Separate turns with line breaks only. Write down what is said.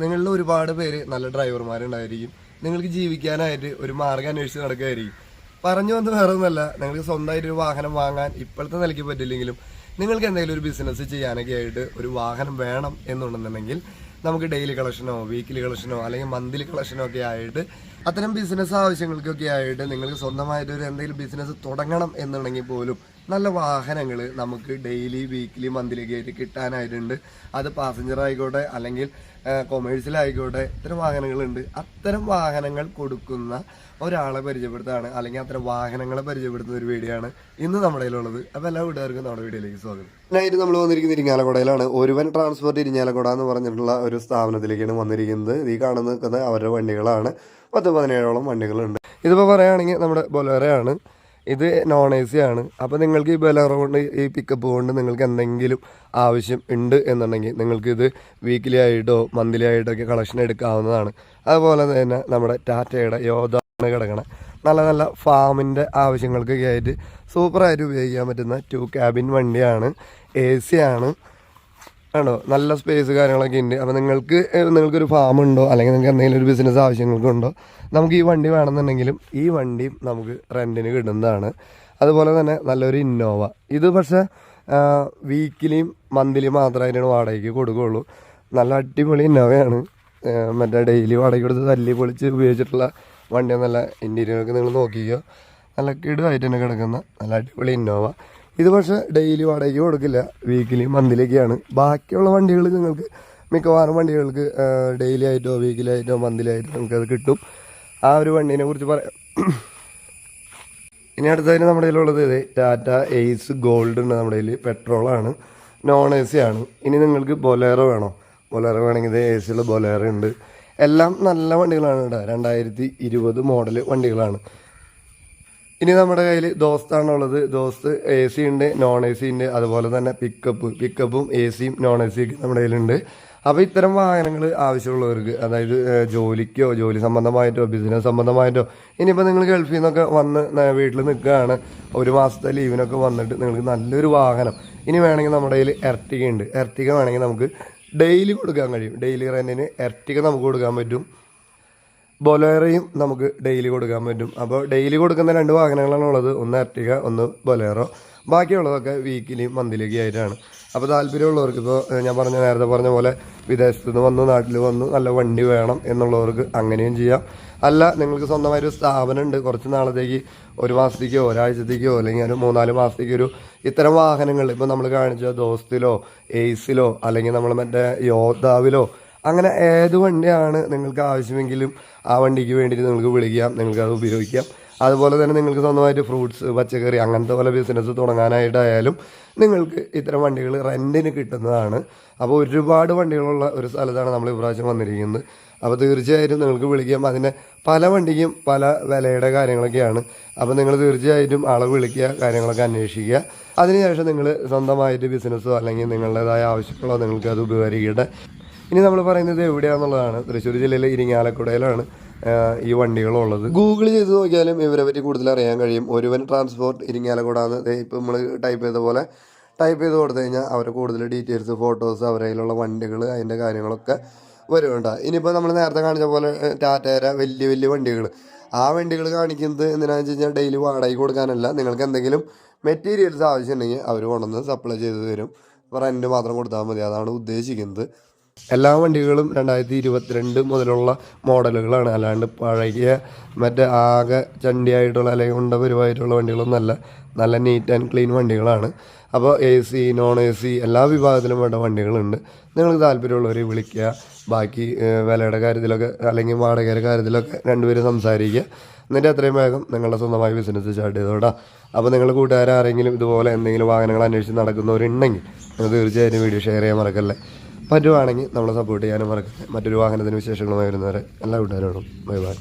നിങ്ങളിൽ ഒരുപാട് പേര് നല്ല ഡ്രൈവർമാരുണ്ടായിരിക്കും. നിങ്ങൾക്ക് ജീവിക്കാനായിട്ട് ഒരു മാർഗം അന്വേഷിച്ച് നടക്കുകയായിരിക്കും. പറഞ്ഞു വന്ന് വേറെ ഒന്നല്ല നിങ്ങൾക്ക് സ്വന്തമായിട്ട് ഒരു വാഹനം വാങ്ങാൻ ഇപ്പോഴത്തെ നിലയ്ക്ക് പറ്റില്ലെങ്കിലും നിങ്ങൾക്ക് എന്തെങ്കിലും ഒരു ബിസിനസ് ചെയ്യാനൊക്കെ ആയിട്ട് ഒരു വാഹനം വേണം എന്നുണ്ടെന്നുണ്ടെങ്കിൽ നമുക്ക് ഡെയിലി കളക്ഷനോ വീക്കിലി കളക്ഷനോ അല്ലെങ്കിൽ മന്ത്ലി കളക്ഷനോ ഒക്കെ ആയിട്ട് അത്തരം ബിസിനസ് ആവശ്യങ്ങൾക്കൊക്കെ ആയിട്ട് നിങ്ങൾക്ക് സ്വന്തമായിട്ട് ഒരു എന്തെങ്കിലും ബിസിനസ് തുടങ്ങണം എന്നുണ്ടെങ്കിൽ പോലും നല്ല വാഹനങ്ങൾ നമുക്ക് ഡെയിലി വീക്കിലി മന്ത്ലി ആയിട്ട് കിട്ടാനായിട്ടുണ്ട്. അത് പാസഞ്ചർ ആയിക്കോട്ടെ അല്ലെങ്കിൽ കൊമേഴ്സിലായിക്കോട്ടെ ഇത്തരം വാഹനങ്ങളുണ്ട്. അത്തരം വാഹനങ്ങൾ കൊടുക്കുന്ന ഒരാളെ പരിചയപ്പെടുത്താണ് അല്ലെങ്കിൽ അത്തരം വാഹനങ്ങളെ പരിചയപ്പെടുത്തുന്ന ഒരു വീഡിയോയാണ് ഇന്ന് നമ്മുടെ കയ്യിലുള്ളത്. അപ്പോൾ എല്ലാ വീട്ടുകാർക്കും നമ്മുടെ വീഡിയോയിലേക്ക് സ്വാഗതം. നൈറ്റ് നമ്മൾ വന്നിരിക്കുന്നത് ഇരിങ്ങാലക്കുടയിലാണ്. ഒരുവൻ ട്രാൻസ്പോർട്ട് ഇരിങ്ങാലക്കുട എന്ന് പറഞ്ഞിട്ടുള്ള ഒരു സ്ഥാപനത്തിലേക്കാണ് വന്നിരിക്കുന്നത്. ഈ കാണുന്ന അവരുടെ വണ്ടികളാണ്. പത്ത് പതിനേഴോളം വണ്ടികളുണ്ട്. ഇതിപ്പോൾ പറയുകയാണെങ്കിൽ നമ്മുടെ ബൊലേറയാണ് ഇത് നോൺ എ സി ആണ്. അപ്പോൾ നിങ്ങൾക്ക് ഈ ബലറ കൊണ്ട് ഈ പിക്കപ്പ് കൊണ്ട് നിങ്ങൾക്ക് എന്തെങ്കിലും ആവശ്യം ഉണ്ട് എന്നുണ്ടെങ്കിൽ നിങ്ങൾക്ക് ഇത് വീക്കിലി ആയിട്ടോ മന്ത്ലി ആയിട്ടോ ഒക്കെ കളക്ഷൻ എടുക്കാവുന്നതാണ്. അതുപോലെ തന്നെ നമ്മുടെ ടാറ്റയുടെ യോധാണ് കിടക്കണ. നല്ല നല്ല ഫാമിന്റെ ആവശ്യങ്ങൾക്കൊക്കെ ആയിട്ട് സൂപ്പറായിട്ട് ഉപയോഗിക്കാൻ പറ്റുന്ന ടു ക്യാബിൻ വണ്ടിയാണ് എ സി ആണ്. ആണോ? നല്ല സ്പേസ് കാര്യങ്ങളൊക്കെ ഉണ്ട് അപ്പോൾ നിങ്ങൾക്ക് നിങ്ങൾക്കൊരു ഫാം ഉണ്ടോ? അല്ലെങ്കിൽ നിങ്ങൾക്ക് എന്തെങ്കിലും ഒരു ബിസിനസ് ആവശ്യങ്ങൾക്കുണ്ടോ നമുക്ക് ഈ വണ്ടി വേണമെന്നുണ്ടെങ്കിലും ഈ വണ്ടിയും നമുക്ക് റെന്റിന് കിട്ടുന്നതാണ്. അതുപോലെ തന്നെ നല്ലൊരു ഇന്നോവ ഇത് പക്ഷേ വീക്കിലിയും മന്ത്ലിയും മാത്രമായിട്ടാണ് വാടകയ്ക്ക് കൊടുക്കുകയുള്ളൂ. നല്ല അടിപൊളി ഇന്നോവയാണ് മറ്റേ ഡെയിലി വാടക കൊടുത്ത് തല്ലി പൊളിച്ച് ഉപയോഗിച്ചിട്ടുള്ള വണ്ടിയൊന്നല്ല. ഇന്റീരിയറൊക്കെ നിങ്ങൾ നോക്കിക്കോ. നല്ല കിടുവായിട്ട് തന്നെ കിടക്കുന്ന നല്ല അടിപൊളി ഇന്നോവ ഇത് പക്ഷേ ഡെയിലി വാടകയ്ക്ക് കൊടുക്കില്ല. വീക്കിലി മന്തിലേക്കാണ് ബാക്കിയുള്ള വണ്ടികൾ നിങ്ങൾക്ക് മിക്കവാറും വണ്ടികൾക്ക് ഡെയിലി ആയിട്ടോ വീക്കിലി ആയിട്ടോ മന്തിലി ആയിട്ടോ നമുക്കത് കിട്ടും. ആ ഒരു വണ്ടീനെ കുറിച്ച് പറയാം. ഇനി അടുത്തതിന് നമ്മുടെ കയ്യിലുള്ളത് ഇത് ടാറ്റ എയ്സ് ഗോൾഡ് ഉണ്ട് നമ്മുടെ കയ്യിൽ പെട്രോളാണ് നോൺ എ സി ആണ്. ഇനി നിങ്ങൾക്ക് ബൊലേറോ വേണോ? ബൊലേറോ വേണമെങ്കിൽ ഇത് എ സിയുള്ള ബൊലേറോ ഉണ്ട്. എല്ലാം നല്ല വണ്ടികളാണ് കേട്ടോ. രണ്ടായിരത്തി ഇരുപത് മോഡൽ വണ്ടികളാണ്. ഇനി നമ്മുടെ കയ്യിൽ ദോസ്താണുള്ളത്. ദോസ്ത് എ സി ഉണ്ട് നോൺ എ സി ഉണ്ട്. അതുപോലെ തന്നെ പിക്കപ്പ് പിക്കപ്പും എ സിയും നോൺ എ സിയൊക്കെ നമ്മുടെ കയ്യിലുണ്ട്. അപ്പോൾ ഇത്തരം വാഹനങ്ങൾ ആവശ്യമുള്ളവർക്ക് അതായത് ജോലിക്കോ ജോലി സംബന്ധമായിട്ടോ ബിസിനസ് സംബന്ധമായിട്ടോ ഇനിയിപ്പോൾ നിങ്ങൾ ഗൾഫിൽ നിന്നൊക്കെ വന്ന് വീട്ടിൽ നിൽക്കുകയാണ്. ഒരു മാസത്തെ ലീവിനൊക്കെ വന്നിട്ട് നിങ്ങൾക്ക് നല്ലൊരു വാഹനം. ഇനി വേണമെങ്കിൽ നമ്മുടെ കയ്യിൽ എർട്ടിക ഉണ്ട്. എർട്ടിക വേണമെങ്കിൽ നമുക്ക് ഡെയിലി കൊടുക്കാൻ കഴിയും. ഡെയിലി റെന്റിന് എർട്ടിക നമുക്ക് കൊടുക്കാൻ പറ്റും. ബൊലേറയും നമുക്ക് ഡെയിലി കൊടുക്കാൻ പറ്റും. അപ്പോൾ ഡെയിലി കൊടുക്കുന്ന രണ്ട് വാഹനങ്ങളാണ് ഉള്ളത്. ഒന്ന് എർട്ടിക ഒന്ന് ബൊലേറോ ബാക്കിയുള്ളതൊക്കെ വീക്കിലി മന്തിലേക്ക് ആയിട്ടാണ്. അപ്പോൾ താല്പര്യമുള്ളവർക്ക് ഇപ്പോൾ ഞാൻ പറഞ്ഞ നേരത്തെ പറഞ്ഞ പോലെ വിദേശത്ത് നിന്ന് വന്ന് നാട്ടിൽ വന്ന് നല്ല വണ്ടി വേണം എന്നുള്ളവർക്ക് അങ്ങനെയും ചെയ്യാം. അല്ല നിങ്ങൾക്ക് സ്വന്തമായൊരു സ്ഥാപനം ഉണ്ട് കുറച്ച് നാളത്തേക്ക് ഒരു മാസത്തേക്കോ ഒരാഴ്ചത്തേക്കോ അല്ലെങ്കിൽ ഒരു മൂന്നാൽ മാസത്തേക്കോ ഒരു ഇത്തരം വാഹനങ്ങൾ ഇപ്പോൾ നമ്മൾ കാണിച്ച ദോസ്തിലോ എയ്സിലോ അല്ലെങ്കിൽ നമ്മൾ മറ്റേ യോദ്ധാവിലോ അങ്ങനെ ഏത് വണ്ടിയാണ് നിങ്ങൾക്ക് ആവശ്യമെങ്കിലും ആ വണ്ടിക്ക് വേണ്ടിയിട്ട് നിങ്ങൾക്ക് വിളിക്കാം നിങ്ങൾക്ക് അത് ഉപയോഗിക്കാം. അതുപോലെ തന്നെ നിങ്ങൾക്ക് സ്വന്തമായിട്ട് ഫ്രൂട്ട്സ് പച്ചക്കറി അങ്ങനത്തെ പോലെ ബിസിനസ് തുടങ്ങാനായിട്ടായാലും നിങ്ങൾക്ക് ഇത്തരം വണ്ടികൾ റെന്റിന് കിട്ടുന്നതാണ്. അപ്പോൾ ഒരുപാട് വണ്ടികളുള്ള ഒരു സ്ഥലത്താണ് നമ്മൾ ഇപ്രാവശ്യം വന്നിരിക്കുന്നത്. അപ്പോൾ തീർച്ചയായിട്ടും നിങ്ങൾക്ക് വിളിക്കാം. അതിനെ പല വണ്ടിക്കും പല വിലയുടെ കാര്യങ്ങളൊക്കെയാണ്. അപ്പോൾ നിങ്ങൾ തീർച്ചയായിട്ടും ആളെ വിളിക്കുക കാര്യങ്ങളൊക്കെ അന്വേഷിക്കുക. അതിനുശേഷം നിങ്ങൾ സ്വന്തമായിട്ട് ബിസിനസ്സോ അല്ലെങ്കിൽ നിങ്ങളുടേതായ ആവശ്യങ്ങളോ നിങ്ങൾക്ക് അത് ഉപകരിക്കട്ടെ. ഇനി നമ്മൾ പറയുന്നത് എവിടെയാണെന്നുള്ളതാണ് തൃശ്ശൂർ ജില്ലയിലെ ഇരിങ്ങാലക്കുടയിലാണ് ഈ വണ്ടികളുള്ളത്. ഗൂഗിൾ ചെയ്ത് നോക്കിയാലും ഇവരെ പറ്റി കൂടുതൽ അറിയാൻ കഴിയും. ഒരുവൻ ട്രാൻസ്പോർട്ട് ഇരിങ്ങാലക്കുട എന്ന് ഇപ്പം നമ്മൾ ടൈപ്പ് ചെയ്ത പോലെ ടൈപ്പ് ചെയ്ത് കൊടുത്തു കഴിഞ്ഞാൽ അവരെ കൂടുതൽ ഡീറ്റെയിൽസ് ഫോട്ടോസ് അവരുടെ കയ്യിലുള്ള വണ്ടികൾ അതിന്റെ കാര്യങ്ങളൊക്കെ വരുന്നുണ്ട്. ഇനിയിപ്പോൾ നമ്മൾ നേരത്തെ കാണിച്ച പോലെ ടാറ്റേര വലിയ വലിയ വണ്ടികൾ ആ വണ്ടികൾ കാണിക്കുന്നത് എന്തിനാണെന്ന് വെച്ച് കഴിഞ്ഞാൽ ഡെയിലി വാടകയ്ക്ക് കൊടുക്കാനല്ല. നിങ്ങൾക്ക് എന്തെങ്കിലും മെറ്റീരിയൽസ് ആവശ്യമുണ്ടെങ്കിൽ അവർ കൊണ്ടുവന്ന് സപ്ലൈ ചെയ്ത് തരും. റെന്റ് മാത്രം കൊടുത്താൽ മതി. അതാണ് ഉദ്ദേശിക്കുന്നത്. എല്ലാ വണ്ടികളും രണ്ടായിരത്തി ഇരുപത്തിരണ്ട് മുതലുള്ള മോഡലുകളാണ്. അല്ലാണ്ട് പഴകിയ മറ്റേ ആകെ ചണ്ടിയായിട്ടുള്ള അല്ലെങ്കിൽ ഉണ്ട വണ്ടികളൊന്നല്ല നല്ല നീറ്റ് ആൻഡ് ക്ലീൻ വണ്ടികളാണ്. അപ്പോൾ A C non A C എല്ലാ വിഭാഗത്തിലും വേണ്ട വണ്ടികളുണ്ട്. നിങ്ങൾക്ക് താല്പര്യമുള്ളവരെ വിളിക്കുക. ബാക്കി വിലയുടെ കാര്യത്തിലൊക്കെ അല്ലെങ്കിൽ വാടകയുടെ കാര്യത്തിലൊക്കെ രണ്ടുപേരും സംസാരിക്കുക. എന്നിട്ട് എത്രയും വേഗം നിങ്ങളുടെ സ്വന്തമായി ബിസിനസ് സ്റ്റാർട്ട് ചെയ്തോടാ അപ്പോൾ നിങ്ങൾ കൂട്ടുകാരാരെങ്കിലും ഇതുപോലെ എന്തെങ്കിലും വാഹനങ്ങൾ അന്വേഷിച്ച് നടക്കുന്നവരുണ്ടെങ്കിൽ നിങ്ങൾ തീർച്ചയായിട്ടും വീഡിയോ ഷെയർ ചെയ്യാൻ മറക്കല്ലേ. പറ്റുവാണെങ്കിൽ നമ്മളെ സപ്പോർട്ട് ചെയ്യാനും മറക്കല്ലേ മറ്റൊരു വാഹനത്തിന് വിശേഷങ്ങളുമായി വരുന്നവരെ എല്ലാ കൂട്ടുകാരോടും ബൈ ബൈ.